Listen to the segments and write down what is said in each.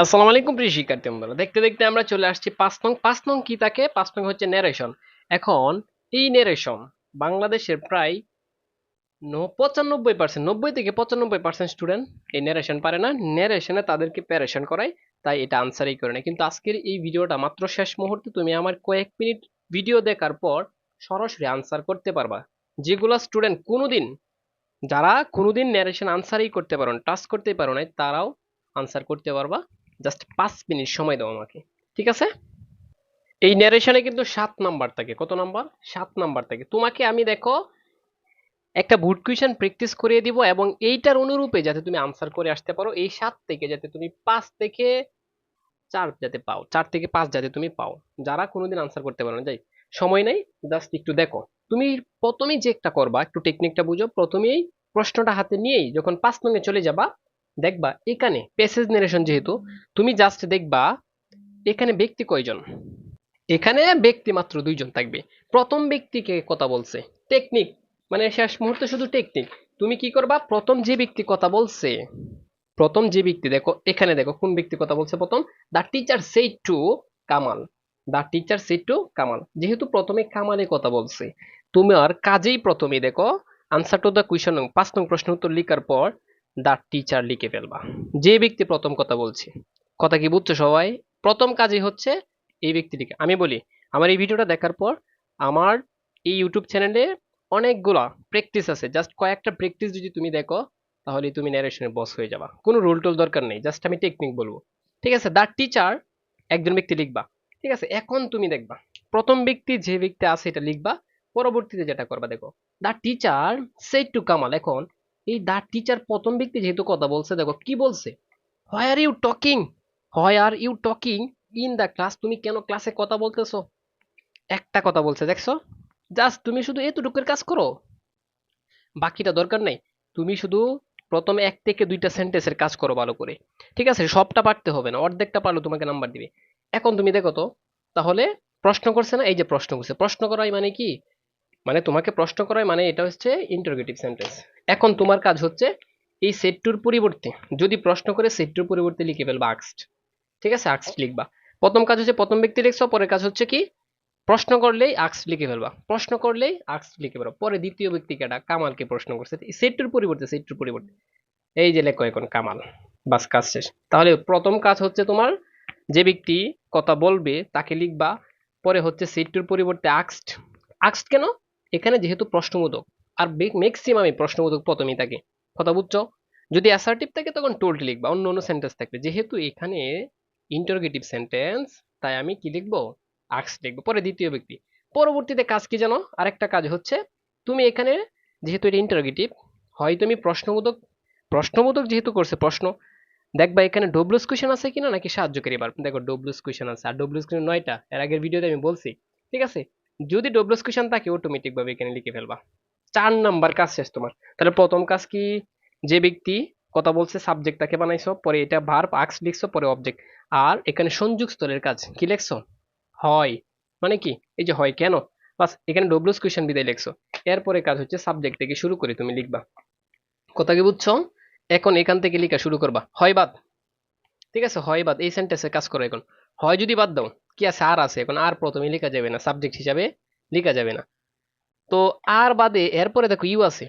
আসসালামু আলাইকুম প্রিয় শিক্ষার্থী বন্ধুরা। দেখতে দেখতে আমরা চলে আসছি পাঁচ নং। পাঁচ নং কি থাকে পাঁচ নং হচ্ছে ন্যারেশন এখন এই ন্যারেশন বাংলাদেশের প্রায় পঁচানব্বই পার্সেন্ট নব্বই থেকে পঁচানব্বই পার্সেন্ট স্টুডেন্ট এই ন্যারেশন পারে না। ন্যারেশনে তাদেরকে প্যারেশন করায়, তাই এটা আনসারই করে না কিন্তু আজকের এই ভিডিওটা মাত্র শেষ মুহূর্তে তুমি আমার কয়েক মিনিট ভিডিও দেখার পর সরাসরি আনসার করতে পারবা। যেগুলো স্টুডেন্ট কোনোদিন, যারা কোনোদিন ন্যারেশন আনসারই করতে পারো টাচ করতেই পারো না তারাও আনসার করতে পারবা। জাস্ট পাঁচ মিনিট সময় দাও আমাকে, ঠিক আছে? এই ন্যারেশনে কিন্তু সাত নাম্বার থাকে। কত নাম্বার? সাত নাম্বার থাকে। তোমাকে আমি দেখো, একটা বুট কুইশন প্র্যাকটিস করিয়ে দিব এবং এইটার অনুরূপে যাতে তুমি আনসার করে আসতে পারো, এই সাত থেকে যাতে তুমি পাঁচ থেকে চার যাতে পাও, চার থেকে পাঁচ যাতে তুমি পাও। যারা কোনোদিন আনসার করতে পারো না, যাই, সময় নেই, জাস্ট একটু দেখো। তুমি প্রথমেই যে একটা করবা, একটু টেকনিকটা বুঝো, প্রথমেই প্রশ্নটা হাতে নিয়েই যখন পাঁচ নঙ্গে চলে যাবা দেখবা, এখানে প্যাসেজ নারেশন যেহেতু, তুমি জাস্ট দেখবা, এখানে ব্যক্তি কয়জন? এখানে ব্যক্তি মাত্র দুইজন থাকবে। প্রথম ব্যক্তিকে কথা বলছে? টেকনিক মানে শেষ মুহূর্তে শুধু টেকনিক তুমি কি করবা? প্রথম যে ব্যক্তি কথা বলছে, প্রথম যে ব্যক্তি, দেখো, এখানে দেখো, কোন ব্যক্তি কথা বলছে প্রথম? The teacher said to Kamal the teacher said to Kamal যেহেতু প্রথমে কামালে কথা বলছে, তোমার কাজেই প্রথমে দেখো আনসার টু দ্য কুয়েশন পাঁচ নং প্রশ্ন উত্তর লিখার পর দ্য টিচার লিখে ফেলবা। যে ব্যক্তি প্রথম কথা বলছে, কথা কি বুঝছ সবাই? প্রথম কাজই হচ্ছে এই ব্যক্তিটিকে আমি বলি, আমার এই ভিডিওটা দেখার পর আমার এই ইউটিউব চ্যানেলে অনেকগুলা প্র্যাকটিস আছে। জাস্ট কয়েকটা প্র্যাকটিস যদি তুমি দেখো, তাহলে তুমি ন্যারেশনের বস হয়ে যাবা। কোনো রুল টুল দরকার নেই জাস্ট আমি টেকনিক বলব। ঠিক আছে? দ্য টিচার একজন ব্যক্তি লিখবা। ঠিক আছে? এখন তুমি দেখবা, প্রথম ব্যক্তি যে ব্যক্তি আছে এটা লিখবা, পরবর্তীতে যেটা করবা, দেখো। The teacher said to Kamal এখন এই দ্য টিচার প্রথম ব্যক্তি যেহেতু কথা বলছে, দেখো, কি বলছে? Why are you talking why are you talking in the class তুমি কেন ক্লাসে কথা বলতেছো? একটা কথা বলছে, দেখছ? জাস্ট তুমি শুধু এতটুকুর কাজ করো। বাকিটা দরকার নাই। তুমি শুধু প্রথমে এক থেকে দুইটা সেন্টেন্সের কাজ করো ভালো করে। ঠিক আছে? সবটা পারতে হবে না। অর্ধেকটা পারলে তোমাকে নাম্বার দিবে। এখন তুমি দেখো তো, তাহলে প্রশ্ন করছে না? এই যে প্রশ্ন করছে। প্রশ্ন করাই মানে কি? মানে তোমাকে প্রশ্ন করায় মানে এটা হচ্ছে ইন্টারোগেটিভ সেন্টেন্স এখন তোমার কাজ হচ্ছে এই সেটটুর পরিবর্তে যদি প্রশ্ন করে সেটটুর পরিবর্তে লিখে ফেলবা আক্সড ঠিক আছে? আক্সড লিখবা। প্রথম কাজ হচ্ছে প্রথম ব্যক্তি লিখছো, পরের কাজ হচ্ছে কি? প্রশ্ন করলেই আক্স লিখে ফেলবা। প্রশ্ন করলেই আক্স লিখে ফেলবা। পরে দ্বিতীয় ব্যক্তি কেটা কামালকে প্রশ্ন করছে। সেটটুর পরিবর্তে সেটটুর পরিবর্তে। এই যে লেখো এখন কামাল। বাস, কাজ শেষ। তাহলে প্রথম কাজ হচ্ছে তোমার যে ব্যক্তি কথা বলবে তাকে লিখবা। পরে হচ্ছে সেটটুর পরিবর্তে আক্সড আক্সড কেন? এখানে যেহেতু প্রশ্নবোধক, আর ম্যাক্সিমামই প্রশ্নবোধক প্রথমেই থাকে। কথা বুঝছ? যদি অ্যাসার্টিভ থাকে তখন টোল্ড লিখবা, অন্য অন্য সেন্টেন্স থাকবে। যেহেতু এখানে ইন্টারোগেটিভ সেন্টেন্স তাই আমি কি লিখব? আক্স লিখব। পরে দ্বিতীয় ব্যক্তি। পরবর্তীতে কাজ কি জানো? আরেকটা কাজ হচ্ছে, তুমি এখানে যেহেতু এটা ইন্টারোগেটিভ হয় তুমি প্রশ্নবোধক প্রশ্নবোধক যেহেতু করছে প্রশ্ন, দেখবা এখানে ডব্লুস কোয়েশন আছে কিনা নাকি সাহায্যকারী বার দেখো ডব্লুস কোয়েশন আছে, আর ডব্লুস কোয়েশন নয়টা, এর আগের ভিডিওতে আমি বলছি, ঠিক আছে? যদি ডব্লুস কোয়েশন থাকে অটোমেটিক ভাবে এখানে লিখে ফেলবা। চার নাম্বার কাজ শেষ তোমার। তাহলে প্রথম কাজ কি? যে ব্যক্তি কথা বলছে সাবজেক্ট তাকে বানাইছো, পরে এটা ভার্ব আক্স লিখছো, পরে অবজেক্ট আর এখানে সংযোগ স্তরের কাজ, কি লিখছো? হয়। মানে কি? এই যে হয় কেন? বাস, এখানে ডব্লুস কোয়েশন বিদায় লিখছো। এরপরে কাজ হচ্ছে সাবজেক্ট থেকে শুরু করে তুমি লিখবা। কথা কি বুঝছ? এখন এখান থেকে লেখা শুরু করবা। হয় বাদ। ঠিক আছে? হয় বাদ। এই সেন্টেন্সে কাজ করো এখন। হয় যদি বাদ দাও। কি আছে? আর আছে। এখন আর প্রথমে লেখা যাবে না। সাবজেক্ট হিসাবে লেখা যাবে না। তো আর বাদে এরপরে দেখো ইউ আছে।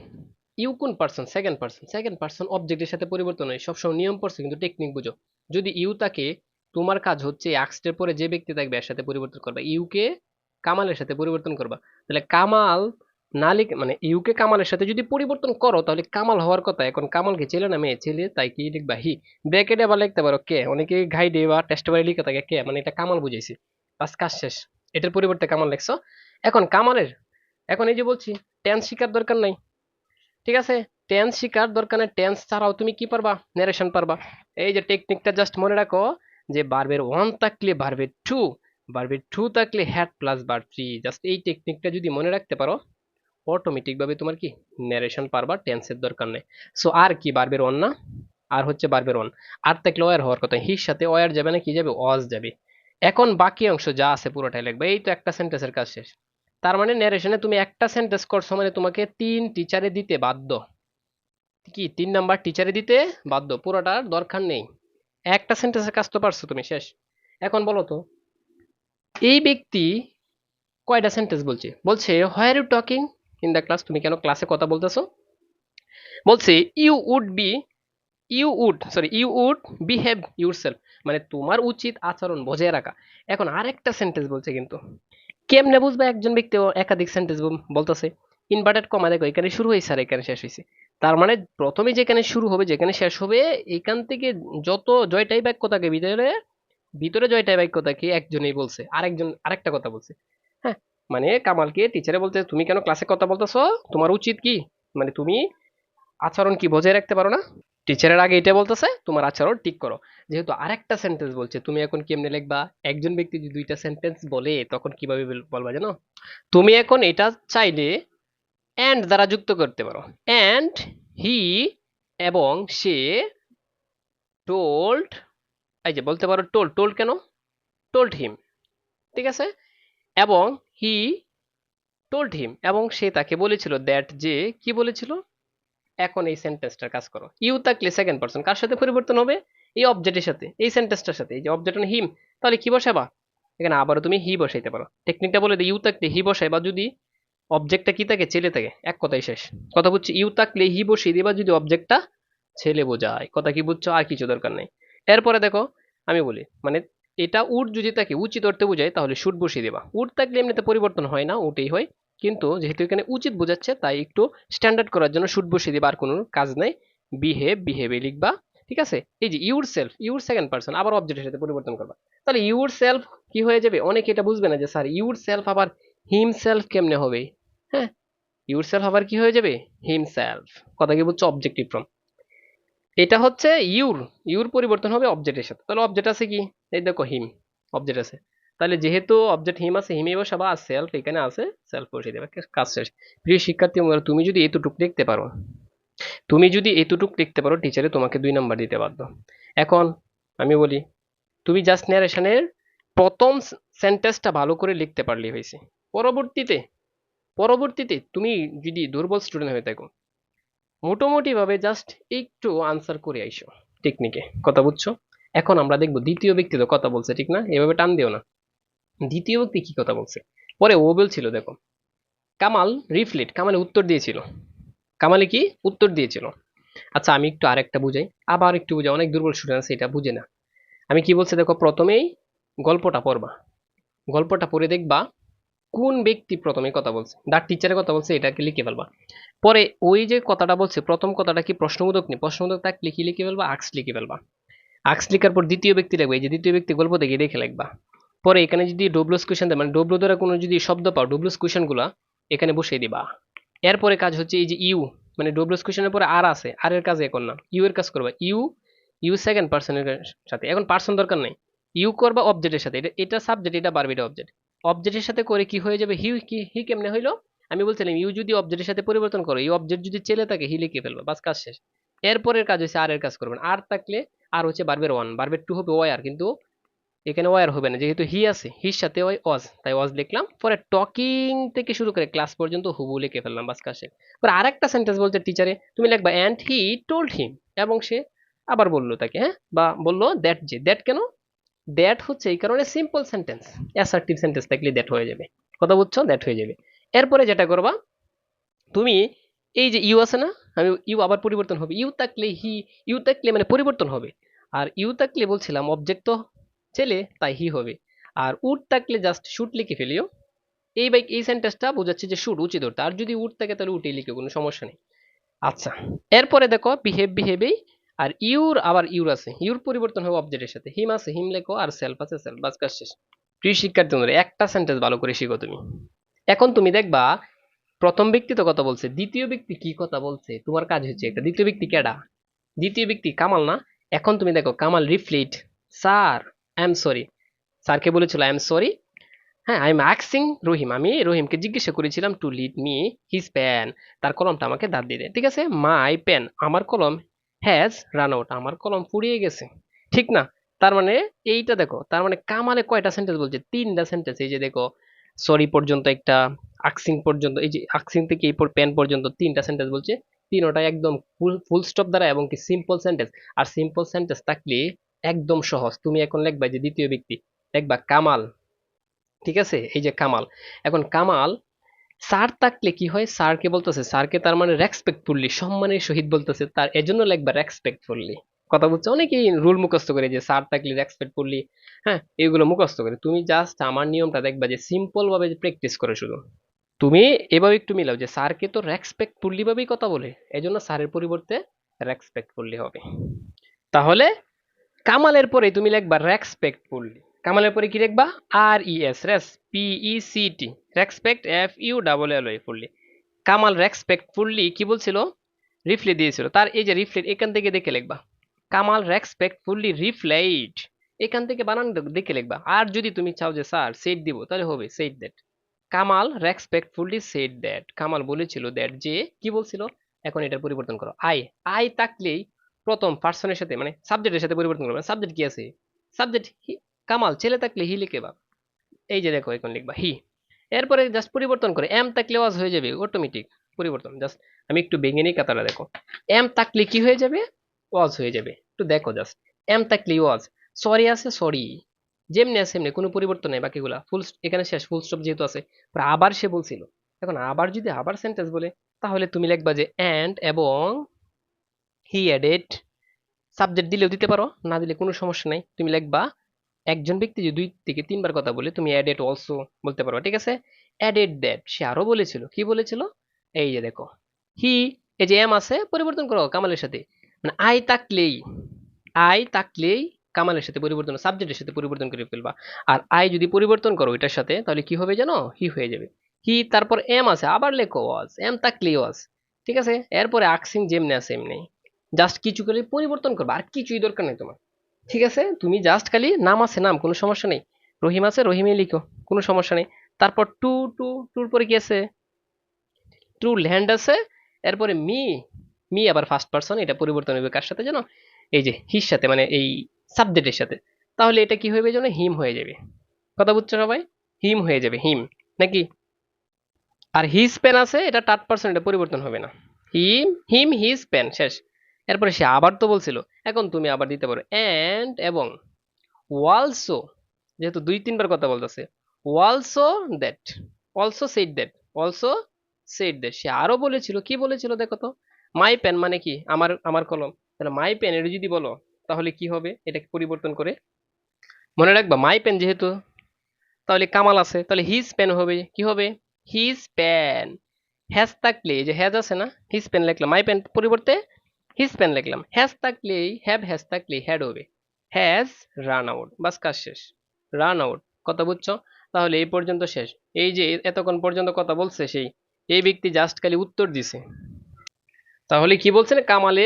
ইউ কোন person second person second person অবজেক্টের সাথে পরিবর্তন হয়। সবসময় নিয়ম পড়ছে কিন্তু টেকনিক বুঝো। যদি ইউ তাকে তোমার কাজ হচ্ছে আক্সটের পরে যে ব্যক্তি থাকবে, এর সাথে পরিবর্তন করবা। ইউকে কামালের সাথে পরিবর্তন করবা। তাহলে কামাল না লিখে মানে ইউকে কামালের সাথে যদি পরিবর্তন করো, তাহলে কামাল হওয়ার কথা। এখন কামালকে ছেলে না মেয়ে? ছেলে, তাই কি লিখবা হি। ব্র্যাকেটে আবার লিখতে পারো কে? অনেকে গাইডে বা টেস্ট বারে লিখে থাকে কে? মানে এটা কামাল বুঝাইছি। বাস কাজ শেষ। এটার পরিবর্তে কামাল লিখছো। এখন কামালের, এখন এই যে বলছি টেন্স শিকার দরকার নাই। ঠিক আছে? টেন্স শিকার দরকার নেই। টেন্স ছাড়াও তুমি কি পারবা? ন্যারেশন পারবা। এই যে টেকনিকটা জাস্ট মনে রাখো যে বারবের ওয়ান থাকলে বারবের টু বারবের টু থাকলে had plus bar three just এই টেকনিকটা যদি মনে রাখতে পারো অটোমেটিকভাবে তোমার কি ন্যারেশন পারবা টেন্সের দরকার নেই। সো আর কি বারবের ওয়ান না? আর হচ্ছে বারবের ওয়ান আর থাকলে ওয়ার হওয়ার কথা। হির সাথে ওয়ার যাবে না, কি যাবে? ওয়াজ যাবে। এখন বাকি অংশ যা আছে পুরোটাই লিখবে। এই তো একটা সেন্টেন্সের কাজ শেষ। তার মানে ন্যারেশনে তুমি একটা সেন্টেন্স করছ মানে তোমাকে তিন টিচারে দিতে বাধ্য। কি? তিন নাম্বার টিচারে দিতে বাধ্য। পুরোটার দরকার নেই। একটা সেন্টেন্সের কাজ তো পারছ তুমি, শেষ। এখন বলো তো, এই ব্যক্তি কয়টা সেন্টেন্স বলছে? বলছে where you talking in the class তুমি কেন ক্লাসে কথা বলতেছো? বলছে you would be you would sorry you would behave yourself মানে তোমার উচিত আচরণ বজায় রাখা। এখন আরেকটা সেন্টেন্স বলছে কিন্তু। কেমনে বুঝবে একজন ব্যক্তি একাধিক সেন্টেন্স বলতেছে? ইনভার্টেড কমা দেখো, এখানে শুরু হয়েছে আর এখানে শেষ হয়েছে। তার মানে প্রথমে যেখানে শুরু হবে, যেখানে শেষ হবে, এখান থেকে যত জয়টাই বাক্য থাকে, ভিতরে ভিতরে জয়টাই বাক্য থাকে, একজনেই বলছে, আরেকজন আরেকটা কথা বলছে। হ্যাঁ মানে কামালকে টিচারে বলতে, তুমি কেন ক্লাসে কথা বলতেছো? তোমার উচিত কি? মানে তুমি আচরণ কি বজায় রাখতে পারো না? টিচারের আগে এটা বলতেছে, তোমার আচরণ ঠিক করো। যেহেতু আরেকটা সেন্টেন্স বলছে, তুমি এখন কেমনে লিখবা? একজন ব্যক্তি যদি দুইটা সেন্টেন্স বলে, তখন কীভাবে বল- বলবা জানো? তুমি এখন এটা চাইলে অ্যান্ড দ্বারা যুক্ত করতে পারো। অ্যান্ড হি এবং সে টোল্ড এই যে বলতে পারো টোল্ড টোল্ড কেন? টোল্ড হিম ঠিক আছে? এবং হি টোল্ড হিম এবং সে তাকে বলেছিল দ্যাট যে, কি বলেছিল? এখন এই সেন্টেন্সটার কাজ করো। ইউ থাকলে সেকেন্ড পারসন কার সাথে পরিবর্তন হবে? এই অবজেক্টের সাথে, এই সেন্টেন্সটার সাথে। এই যে অবজেক্ট হিম তাহলে কি বসাবা? এখানে আবারও তুমি হি বসাইতে পারো। টেকনিকটা বলে দিই ইউ থাকলে হি বসাই বা যদি অবজেক্টটা কি থাকে? ছেলে থাকে। এক কথাই শেষ। কথা বুঝছি? ইউ থাকলে হি বসিয়ে দিবা যদি অবজেক্টটা ছেলে বোঝায়। কথা কি বুঝছ? আর কিছু দরকার নেই। এরপরে দেখো, আমি বলি মানে এটা উড যদি তাকে উচিত অর্থে বোঝায়, তাহলে শুট বসিয়ে দেবা। উড থাকলে এমনিতে পরিবর্তন হয় না, উটেই হয়। কিন্তু যেহেতু এখানে উচিত বোঝাচ্ছে, তাই একটু স্ট্যান্ডার্ড করার জন্য শুট বসিয়ে দিবা, আর কোনো কাজ নেই। বিহেভ বিহেভে লিখবা, ঠিক আছে? এই যে yourself your second person আবার অবজেক্টের সাথে পরিবর্তন করবা। তাহলে ইউর সেলফ কি হয়ে যাবে? অনেকে এটা বুঝবে না যে, স্যার ইউর সেলফ আবার হিম সেলফ কেমনে হবে? হ্যাঁ? ইউর সেলফ আবার কি হয়ে যাবে? হিম সেলফ কথা কি বলছো? অবজেক্টিভ ফ্রম এটা হচ্ছে ইউর ইউর পরিবর্তন হবে অবজেক্টের সাথে। তাহলে অবজেক্ট আছে কি? এই দেখো হিম অবজেক্ট আছে। তাহলে যেহেতু অবজেক্ট হিম আছে, হিমে বসাবা আর সেলফ এখানে আছে সেলফ বসিয়ে দেবে কাজ শেষ। প্রিয় শিক্ষার্থী তুমি যদি এতটুকু লিখতে পারো, তুমি যদি এতটুকু লিখতে পারো টিচারে তোমাকে দুই নাম্বার দিতে বাধ্য। এখন আমি বলি, তুমি জাস্ট ন্যারেশনের প্রথম সেন্টেন্সটা ভালো করে লিখতে পারলেই হয়েছে। পরবর্তীতে পরবর্তীতে তুমি যদি দুর্বল স্টুডেন্ট হয়ে থাকো, মোটামুটিভাবে জাস্ট একটু আনসার করে আইসো টেকনিকে কথা বুঝছ? এখন আমরা দেখব দ্বিতীয় ব্যক্তি তো কথা বলছে, ঠিক না? এভাবে টান দিও না। দ্বিতীয় ব্যক্তি কি কথা বলছে? পরে ও বলছিল, দেখো, কামাল রিফ্লিট, কামালে উত্তর দিয়েছিল। কামালে কি? উত্তর দিয়েছিল। আচ্ছা আমি একটু আরেকটা বুঝাই। আবার একটু বুঝাই, অনেক দুর্বল স্টুডেন্ট আছে, এটা বুঝে না। আমি কি বলছি, দেখো, প্রথমেই গল্পটা পড়বা। গল্পটা পড়ে দেখবা কোন ব্যক্তি প্রথমে কথা বলছে। দার টিচারের কথা বলছে, এটাকে লিখে ফেলবা। পরে ওই যে কথাটা বলছে, প্রথম কথাটা কি প্রশ্নবোধক নেই? প্রশ্নবোধক তাক লিখে লিখে ফেলবা আক্স লিখে ফেলবা। আক্স লিখার পর দ্বিতীয় ব্যক্তি লিখবা এই যে দ্বিতীয় ব্যক্তি গল্প দেখে দেখে লিখবা পরে এখানে যদি ডব্লুস কোয়েশন দেয় মানে ডব্লু দ্বারা কোনো যদি শব্দ পাও ডব্লুস কোয়েশনগুলা এখানে বসিয়ে দিবা। এরপরে কাজ হচ্ছে এই যে ইউ মানে ডব্লুস কোয়েশনের পরে আর আছে, আর এর কাজ এখন না। ইউ এর কাজ করবা, ইউ ইউ সেকেন্ড পার্সনের সাথে। এখন পার্সন দরকার নেই। ইউ করবা অবজেক্টের সাথে। এটা এটা সাবজেক্ট এটা বারবি এটা অবজেক্ট অবজেক্টের সাথে করে কি হয়ে যাবে? হি কি, হি কেমনে হইল? আমি বলছিলাম, ইউ যদি অবজেক্টের সাথে পরিবর্তন করো, এই অবজেক্ট যদি চেলে থাকে হি লিখে ফেলবে, বাস কাজ শেষ। এরপরের কাজ হচ্ছে আর এর কাজ করবেন আর থাকলে আর হচ্ছে বারবের ওয়ান বারবের টু হবে ওয়ার কিন্তু এখানে ওয়ার হবে না, যেহেতু হি আছে হির সাথে ওই অজ তাই অজ লিখলাম, পরে টকিং থেকে শুরু করে ক্লাস পর্যন্ত হুবু লিখে ফেললাম, বাস শেষ। পরে আরেকটা সেন্টেন্স বলছে টিচারে তুমি লিখবা অ্যান্ড হি টোল্ড হিম এবং সে আবার বলল তাকে হ্যাঁ? বা বলল দ্যাট যে দ্যাট কেন? দ্যাট হচ্ছে এই কারণে সিম্পল সেন্টেন্স অ্যাসার্টিভ সেন্টেন্স থাকলে দ্যাট হয়ে যাবে, কথা বুঝছ? দ্যাট হয়ে যাবে। এরপরে যেটা করবা, তুমি এই যে ইউ আছে না, আমি ইউ আবার পরিবর্তন হবে ইউ থাকলে হি ইউ থাকলে মানে পরিবর্তন হবে আর ইউ থাকলে বলছিলাম অবজেক্ট তো ছেলে তাই হি হবে। আর উড থাকলে জাস্ট শুট লিখে ফেলিও। এই বাইক এই সেন্টেন্সটা বোঝাচ্ছে যে শুট উচিত ধরতে আর যদি উড থাকে তাহলে উঠেই লিখে কোনো সমস্যা নেই। আচ্ছা এরপরে দেখো বিহেভ বিহেভেই আর ইউর আবার ইউর আছে। ইউর পরিবর্তন হবে অবজেক্টের সাথে। হিম আছে হিম লেখো আর সেলফ আছে সেলফ বাস কাজ শেষ। প্রিয় শিক্ষার্থী বন্ধুরা, একটা সেন্টেন্স ভালো করে শিখো তুমি। এখন তুমি দেখবা প্রথম ব্যক্তি তো কথা বলছে দ্বিতীয় ব্যক্তি কি কথা বলছে? তোমার কাজ হচ্ছে একটা। দ্বিতীয় ব্যক্তি কেডা? দ্বিতীয় ব্যক্তি কামাল না? এখন তুমি দেখো, Kamal replied. Sir I am sorry স্যারকে বলেছিল আই এম সরি হ্যাঁ আই এম আক্সিং রহিম। আমি রহিমকে জিজ্ঞাসা করেছিলাম to lend me his pen তার কলমটা আমাকে দাঁত দেয় ঠিক আছে? মাই পেন আমার কলম হ্যাজ রান আউট আমার কলম ফুরিয়ে গেছে। ঠিক না? তার মানে এইটা দেখো, তার মানে কামালে কয়টা সেন্টেন্স বলছে? তিনটা সেন্টেন্স এই যে দেখো সরি পর্যন্ত একটা আকসিং পর্যন্ত, এই যে আকসিং থেকে এই পেন পর্যন্ত তিনটা সেন্টেন্স বলছে। তিনোটা একদম ফুল স্টপ দ্বারা এবং কি সিম্পল সেন্টেন্স আর সিম্পল সেন্টেন্স থাকলে একদম সহজ। তুমি এখন লিখবা যে দ্বিতীয় ব্যক্তি, লিখবা কামাল। ঠিক আছে? এই যে কামাল। এখন কামাল, স্যার থাকলে কি হয়? স্যারকে বলতেছে, স্যারকে তার মানে রেসপেক্টফুললি সম্মানের সহিত বলতেছে, তার এজন্য লিখবা রেসপেক্টফুললি কথা বলছে অনেকেই রুল মুখস্থ করে যে স্যার থাকলে রেসপেক্ট রেসপেক্টফুললি হ্যাঁ? এগুলো মুখস্থ করে। তুমি জাস্ট আমার নিয়মটা দেখবা যে সিম্পল ভাবে প্র্যাকটিস করে শুধু। তুমি এভাবে একটু মিলাও যে স্যারকে তো রেসপেক্টফুললি ভাবেই কথা বলে, এজন্য স্যারের পরিবর্তে রেসপেক্টফুললি হবে। তাহলে কামালের পরে তুমি লিখবা রেসপেক্টফুললি কামালের পরে কি লিখবা? R E S res P E C T respect F U double L Y fully Kamal respectfully কি বলছিল? রিফ্লে দিয়েছিল। তার এই যে রিফ্লেট এখান থেকে দেখে লিখবা। কামাল রেসপেক্টফুললি রিফ্লেট এখান থেকে বানান দেখে লিখবা। আর যদি তুমি চাও যে স্যার সেট দিব, তাহলে হবে said that Kamal respectfully said that Kamal বলেছিল দ্যাট যে, কি বলছিল? এখন এটার পরিবর্তন করো। আই আই থাকলেই প্রথম পার্সনের সাথে মানে সাবজেক্টের সাথে পরিবর্তন করবে। সাবজেক্ট কি আছে? সাবজেক্ট কামাল, ছেলে থাকলে হি লিখে বা। এই যে দেখো, এখন লিখবা হি এরপরে জাস্ট পরিবর্তন করে এম থাকলে ওয়াজ হয়ে যাবে অটোমেটিক পরিবর্তন। জাস্ট আমি একটু ভেঙে নিই কাতাটা দেখো। এম থাকলে কি হয়ে যাবে? ওয়াজ হয়ে যাবে। একটু দেখো জাস্ট এম থাকলে ওয়াজ সরি আছে সরি যেমনি আছে এমনি কোনো পরিবর্তন নেই বাকিগুলা। ফুল এখানে শেষ ফুল স্টপ যেহেতু আছে। আবার সে বলছিল, এখন আবার যদি আবার সেন্টেন্স বলে, তাহলে তুমি লিখবা যে অ্যান্ড এবং হি অ্যাডেড সাবজেক্ট দিলেও দিতে পারো, না দিলে কোনো সমস্যা নাই। তুমি লিখবা, একজন ব্যক্তি যদি দুই থেকে তিনবার কথা বলে, তুমি অ্যাডেড অলসো বলতে পারো ঠিক আছে? অ্যাডেড দ্যাট সে আরও বলেছিল। কি বলেছিল? এই যে দেখো হি এই যে এম আছে, পরিবর্তন করো কামালের সাথে। মানে আই তাকলেই আই তাকলেই কামালের সাথে পরিবর্তন সাবজেক্টের সাথে পরিবর্তন করে ফেলবা। আর আই যদি পরিবর্তন করো এটার সাথে, তাহলে কি হবে জানো? হি হয়ে যাবে। হি তারপর এম আছে, আবার লেখো ওয়াজ। এম তাকলেই ওয়াজ। ঠিক আছে? এরপরে আকসিং যেমনি আছে এমনি। জাস্ট কিছু করে পরিবর্তন করবা, আর কিছুই দরকার নেই তোমার। ঠিক আছে? তুমি জাস্ট খালি নাম আছে, নাম, কোনো সমস্যা নেই। রহিম আছে, রহিমে লিখো, কোনো সমস্যা নেই। তারপর টু টু, টুর পরে কি আছে? টু ল্যান্ড আছে। এরপরে মি মি আবার ফার্স্ট পার্সন এটা পরিবর্তন হবে কার সাথে জানো? এই যে, হির সাথে মানে এই সাবজেক্টের সাথে। তাহলে এটা কি হবে জানো হিম হয়ে যাবে। কথা বুঝছ সবাই? হিম হয়ে যাবে হিম নাকি? আর হিজ পেন আছে, এটা টাট পার্সন এটা পরিবর্তন হবে না। হিম হিম হিজ পেন শেষ। এরপরে সে আবার তো বলছিল, এখন তুমি আবার দিতে পারো। অ্যান্ড এবং ওয়ালসো যেহেতু দুই, তিনবার কথা বলতেছে also that also said that also said that সে আরও বলেছিল, কি বলেছিল দেখো তো? মাই পেন মানে কি? আমার আমার কলম। তাহলে মাই পেন এটা যদি বলো তাহলে কি হবে? এটাকে পরিবর্তন করে মনে রাখবা মাই পেন যেহেতু, তাহলে কামাল আছে, তাহলে হিজ পেন হবে, কি হবে? হিজ পেন হ্যাজ থাকলে যে হ্যাজ আছে না হিজ পেন লিখলাম মাই পেন পরিবর্তে হিজ পেন লিখলাম। হ্যাজ থাকলেই হ্যাভ হ্যাজ থাকলেই হ্যাড হবে। হ্যাজ রান আউট বাস কাজ শেষ। রান আউট কথা বুঝছ? তাহলে এই পর্যন্ত শেষ। এই যে এতক্ষণ পর্যন্ত কথা বলছে সেই, এই ব্যক্তি জাস্ট খালি উত্তর দিছে। তাহলে কি বলছেন কামালে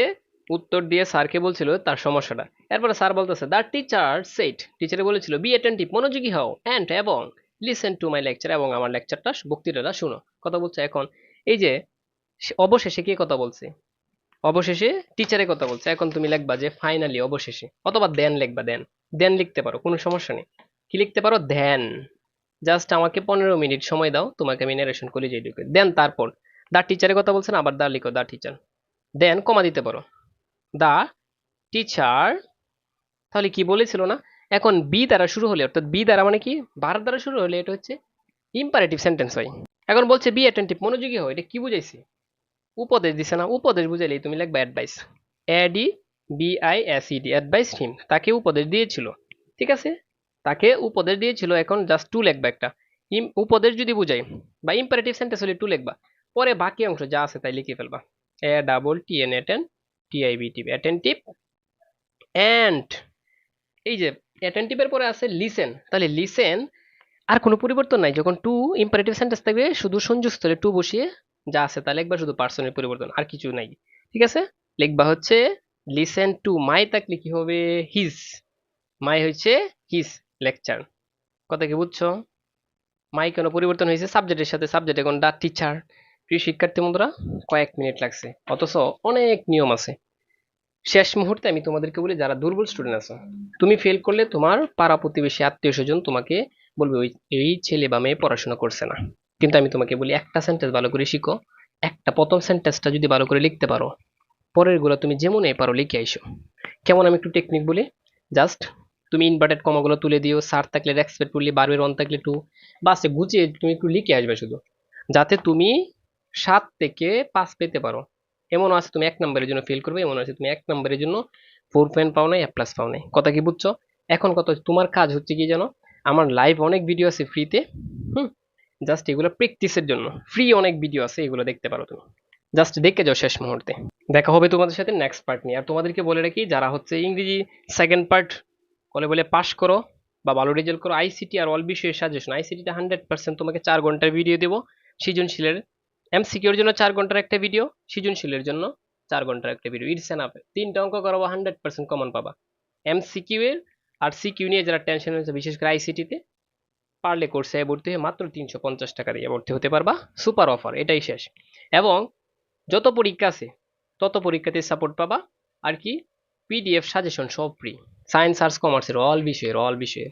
উত্তর দিয়ে স্যারকে বলছিল তার সমস্যাটা। এরপরে স্যার বলতেছে দ্য টিচার সেট টিচারে বলেছিল বি অ্যাটেন্টিভ মনোযোগী হও অ্যান্ড এবং লিসেন টু মাই লেকচার এবং আমার লেকচারটা বক্তৃতাটা শুনো। কথা বলছে এখন। এই যে অবশেষে কে কথা বলছে? অবশেষে টিচারে কথা বলছে। এখন তুমি লিখবা যে ফাইনালি অবশেষে, অথবা দেন লিখবা দেন দেন লিখতে পারো, কোনো সমস্যা নেই। কি লিখতে পারো? দেন জাস্ট আমাকে পনেরো মিনিট সময় দাও, তোমাকে আমি নারেশন করে যে দেন তারপর দা টিচারের কথা বলছেন আবার দা লিখো দা টিচার দেন কমা দিতে পারো। দা টিচার তাহলে কি বলেছিল না? এখন বি দ্বারা শুরু হলে, অর্থাৎ বি দ্বারা মানে কি? বার দ্বারা শুরু হলে এটা হচ্ছে ইম্পারেটিভ সেন্টেন্স হয়। এখন বলছে বি অ্যাটেন্টিভ মনোযোগী হয় এটা কি বুঝাইছি? উপদেশ দিছে না, উপদেশ বুঝাইলেই তুমি লিখবা অ্যাডভাইস এডি বিআই এস ইডি অ্যাডভাইস হিম তাকে উপদেশ দিয়েছিল। ঠিক আছে? তাকে উপদেশ দিয়েছিল, এখন জাস্ট টু লিখবা একটা। ইম, উপদেশ যদি বুঝাই, বা ইম্পারেটিভ সেন্টেন্স হলে টু লিখবা। পরে বাকি অংশ যা আছে তাই লিখে ফেলবা। A double T E N টিআইবিটি attentive and এই যে অ্যাটেন্টিভের পরে আছে লিসেন তাহলে লিসেন আর কোনো পরিবর্তন নাই। যখন টু ইম্পারেটিভ সেন্টেন্স থাকবে, শুধু সংযোগ স্থলে টু বসিয়ে যা আছে তা লিখবা, শুধু পার্সনের পরিবর্তন, আর কিছু নাই। ঠিক আছে? লিখবা হচ্ছে লিসেন টু মাই থাকলে কি হবে? হিজ মাই হচ্ছে হিজ লেকচার কথা কি বুঝছ? মাই কেন পরিবর্তন হয়েছে? সাবজেক্টের সাথে সাবজেক্ট এখন দা টিচার প্রিয় শিক্ষার্থী বন্ধুরা, কয়েক মিনিট লাগছে। অথচ অনেক নিয়ম আছে। শেষ মুহূর্তে আমি তোমাদেরকে বলি, যারা দুর্বল স্টুডেন্ট আছো, তুমি ফেল করলে তোমার পাড়া প্রতিবেশী আত্মীয় স্বজন তোমাকে বলবে, ওই, এই ছেলে বা মেয়ে পড়াশোনা করছে না। কিন্তু আমি তোমাকে বলি, একটা সেন্টেন্স ভালো করে শিখো। একটা প্রথম সেন্টেন্সটা যদি ভালো করে লিখতে পারো পরেরগুলো তুমি যেমন পারো লিখে আইসো। কেমন আমি একটু টেকনিক বলি? জাস্ট তুমি ইনভার্টেড কমাগুলো তুলে দিও সার থাকলে রেক্সপেক্ট করলে বারবের অন থাকলে টু বাসে গুছিয়ে তুমি একটু লিখে আসবে শুধু। যাতে তুমি সাত থেকে পাঁচ পেতে পারো। এমন আছে, তুমি এক নম্বরের জন্য ফেল করবে এমন আছে, তুমি এক নম্বরের জন্য ফোর পয়েন্ট পাও নাই এ প্লাস পাও নাই। কথা কি বুঝছ? এখন কত তোমার কাজ হচ্ছে কি জানো? আমার লাইভ অনেক ভিডিও আছে ফ্রিতে হুম? জাস্ট এগুলো প্র্যাকটিসের জন্য। ফ্রি অনেক ভিডিও আছে, এগুলো দেখতে পারো তুমি। জাস্ট দেখে যাও শেষ মুহূর্তে। দেখা হবে তোমাদের সাথে নেক্সট পার্ট নিয়ে। আর তোমাদেরকে বলে রাখি, যারা হচ্ছে ইংরেজি সেকেন্ড পার্ট বলে বলে পাস করো বা ভালো রেজাল্ট করো আইসিটি আর অল বিষয়ে সাজেশন আইসিটিটা হান্ড্রেড পার্সেন্ট তোমাকে চার ঘণ্টার ভিডিও দেবো। সৃজনশীলের এমসিকিউর জন্য চার ঘণ্টার একটা ভিডিও সৃজনশীলের জন্য চার ঘণ্টার একটা ভিডিও ইটস এন আপে তিনটা অঙ্ক করাবো হান্ড্রেড পার্সেন্ট কমন পাবা। এমসিকিউ এর আর সিকিউ নিয়ে যারা টেনশন হয়েছে বিশেষ করে আইসিটিতে পারলে কোর্সে ভর্তি হয়ে মাত্র তিনশো পঞ্চাশ টাকা দিয়ে ভর্তি হতে পারবা। সুপার অফার এটাই শেষ। এবং যত পরীক্ষা আছে, তত পরীক্ষাতে সাপোর্ট পাবা। আর কি পিডিএফ সাজেশন সব ফ্রি সায়েন্স আর্টস কমার্সের অল বিষয়ের অল বিষয়ের।